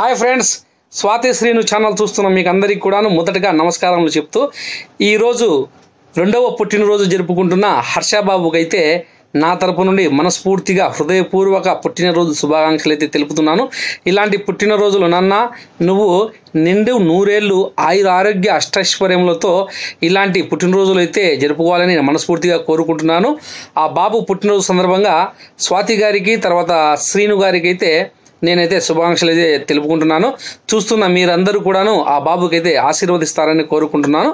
Hi friends Swathi Srinu channel చూస్తున్న మీకు అందరికీ కూడాను మొదటగా నమస్కారములు చెప్తూ ఈరోజు రెండవ పుట్టినరోజు జరుపుకుంటున్న హర్షబాబుకి అయితే నా తరపు నుండి మనస్ఫూర్తిగా హృదయపూర్వక పుట్టినరోజు శుభాకాంక్షలు అయితే తెలుపుతున్నాను. ఇలాంటి పుట్టినరోజులు నాన్న నువ్వు నిండు నూరేళ్ళు ఆయుర ఆరోగ్య అష్టైశ్వర్యములతో ఇలాంటి పుట్టినరోజులు అయితే జరుపుకోవాలని మనస్ఫూర్తిగా కోరుకుంటున్నాను. ఆ బాబు పుట్టినరోజు సందర్భంగా స్వాతి గారికి తర్వాత శ్రీను గారికి అయితే నేనైతే శుభాకాంక్షలు అయితే తెలుపుకుంటున్నాను. చూస్తున్న మీరందరూ కూడాను ఆ బాబుకి అయితే ఆశీర్వదిస్తారని కోరుకుంటున్నాను.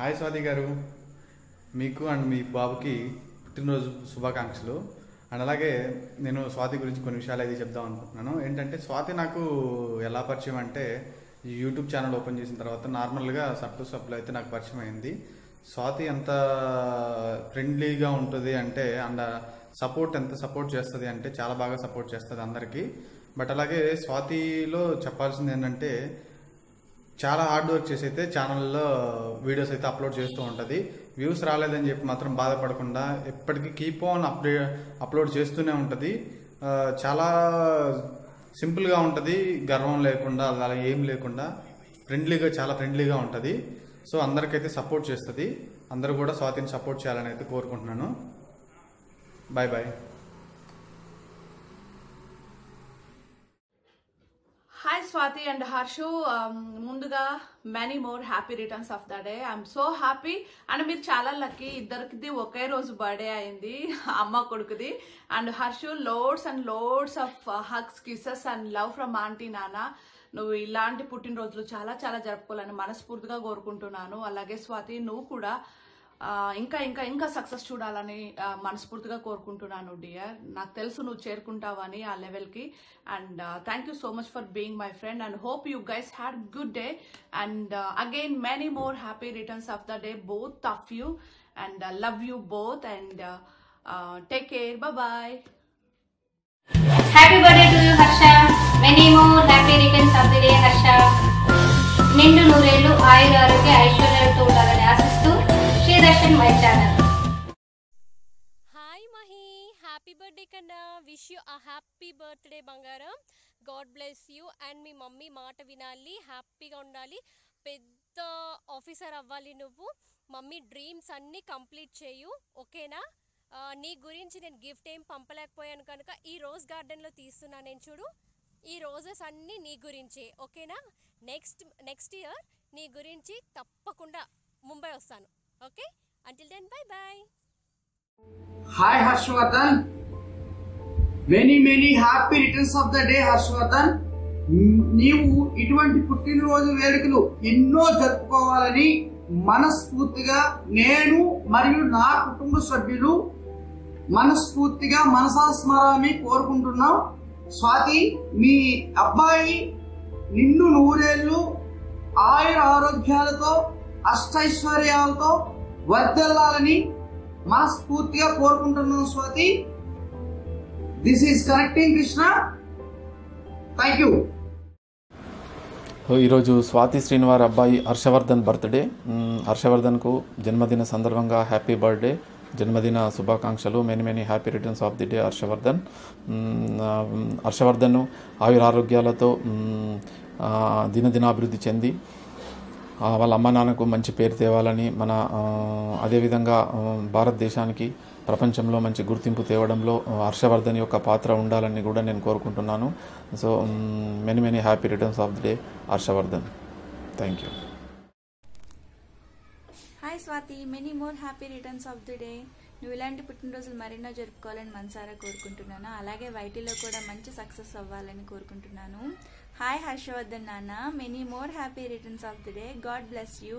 హాయ్ స్వాతి గారు. మీకు అండ్ మీ బాబుకి పుట్టినరోజు శుభాకాంక్షలు. అండ్ అలాగే నేను స్వాతి గురించి కొన్ని విషయాలు అయితే చెప్దాం అనుకుంటున్నాను. ఏంటంటే స్వాతి నాకు ఎలా పరిచయం అంటే యూట్యూబ్ ఛానల్ ఓపెన్ చేసిన తర్వాత నార్మల్గా సబ్ టు సబ్లో అయితే నాకు పరిచయం అయింది. స్వాతి ఎంత ఫ్రెండ్లీగా ఉంటుంది అంటే అండ్ సపోర్ట్ ఎంత సపోర్ట్ చేస్తుంది అంటే చాలా బాగా సపోర్ట్ చేస్తుంది అందరికీ. బట్ అలాగే స్వాతిలో చెప్పాల్సింది ఏంటంటే చాలా హార్డ్ వర్క్ చేసి అయితే ఛానల్లో వీడియోస్ అయితే అప్లోడ్ చేస్తూ ఉంటుంది. వ్యూస్ రాలేదని చెప్పి మాత్రం బాధపడకుండా ఎప్పటికీ కీప్ ఆన్ అప్డే అప్లోడ్ చేస్తూనే ఉంటుంది. చాలా సింపుల్గా ఉంటుంది. గర్వం లేకుండా అలా ఏం లేకుండా ఫ్రెండ్లీగా చాలా ఫ్రెండ్లీగా ఉంటుంది. సో అందరికైతే సపోర్ట్ చేస్తుంది. అందరూ కూడా స్వాతిని సపోర్ట్ చేయాలని అయితే కోరుకుంటున్నాను. Bye bye hi Swathi and Harshu ముందుగా many more happy returns of the day I'm so happy and మీరు చాలా లక్కీ ఇద్దరికిది ఒకే రోజు బర్త్డే అయింది. అమ్మ కొడుకుది. And Harshu loads and loads of hugs kisses and love from aunty నాన్న. నువ్వు ఇలాంటి పుట్టినరోజులు చాలా చాలా జరుపుకోవాలని మనస్ఫూర్తిగా కోరుకుంటున్నాను. అలాగే స్వాతి నువ్వు కూడా ఇంకా ఇంకా ఇంకా సక్సెస్ చూడాలని మనస్ఫూర్తిగా కోరుకుంటున్నాను డియర్ నాకు తెలుసు నువ్వు చేరుకుంటావని ఆ లెవెల్కి and thank you so much for being my friend and hope you guys had good day and again many more happy returns of the day both of you and love you both and take care bye happy birthday to you Harsha many more happy returns of the day Harsha నిండు నూరేళ్ళు ఆయుర ఆరోగ్య ఐశ్వర్య Shri my channel hi Mahi happy birthday కన్నా wish you a happy birthday బంగారం God bless you and మీ mummy మాట వినాలి హ్యాపీగా ఉండాలి. పెద్ద ఆఫీసర్ అవ్వాలి నువ్వు. మమ్మీ డ్రీమ్స్ అన్నీ కంప్లీట్ చేయు ఓకేనా? నీ గురించి నేను గిఫ్ట్ ఏం పంపలేకపోయాను కనుక ఈ రోజ్ గార్డెన్లో తీస్తున్నా నేను చూడు. ఈ రోజెస్ అన్నీ నీ గురించే ఓకేనా? నెక్స్ట్ నెక్స్ట్ ఇయర్ నీ గురించి తప్పకుండా ముంబై వస్తాను okay? Until then bye bye hi Harshavardhan many many happy returns of the day Harshavardhan నీవు ఇటువంటి పుట్టినరోజు వేడుకలు ఎన్నో జరుపుకోవాలని మనస్ఫూర్తిగా నేను మరియు నా కుటుంబ సభ్యులు మనస్ఫూర్తిగా మనసాస్మరామి కోరుకుంటున్నాం. స్వాతి మీ అబ్బాయి నిన్ను నూరేళ్ళు ఆయుర ఆరోగ్యాలతో అష్టైశ్వర్యాలతో వర్దెల్లాలని మనస్ఫూర్తిగా కోరుకుంటున్నాం Swathi. This is connecting Krishna thank you ఈరోజు స్వాతి శ్రీనివార్ అబ్బాయి హర్షవర్ధన్ బర్త్డే. హర్షవర్ధన్కు జన్మదిన సందర్భంగా హ్యాపీ బర్త్డే జన్మదిన శుభాకాంక్షలు many many happy returns of the day Harshavardhan. Harshavardhan ఆయురారోగ్యాలతో మ్, దినదిన అభివృద్ధి చెంది వాళ్ళ అమ్మ నాన్నకు మంచి పేరు తేవాలని మన అదేవిధంగా భారతదేశానికి ప్రపంచంలో మంచి గుర్తింపు తేవడంలో హర్షవర్ధన్ యొక్క పాత్ర ఉండాలని కూడా నేను కోరుకుంటున్నాను. So many many happy returns of the day Harshavardhan. Thank you hi Swathi many more happy returns of the day నువ్వు ఇలాంటి పుట్టినరోజులు మరెన్నో జరుపుకోవాలని మనసారా కోరుకుంటున్నాను. అలాగే వైటీలో కూడా మంచి సక్సెస్ అవ్వాలని కోరుకుంటున్నాను. హాయ్ హర్షవర్ధన్ నాన్న. Many more happy returns of the day God bless you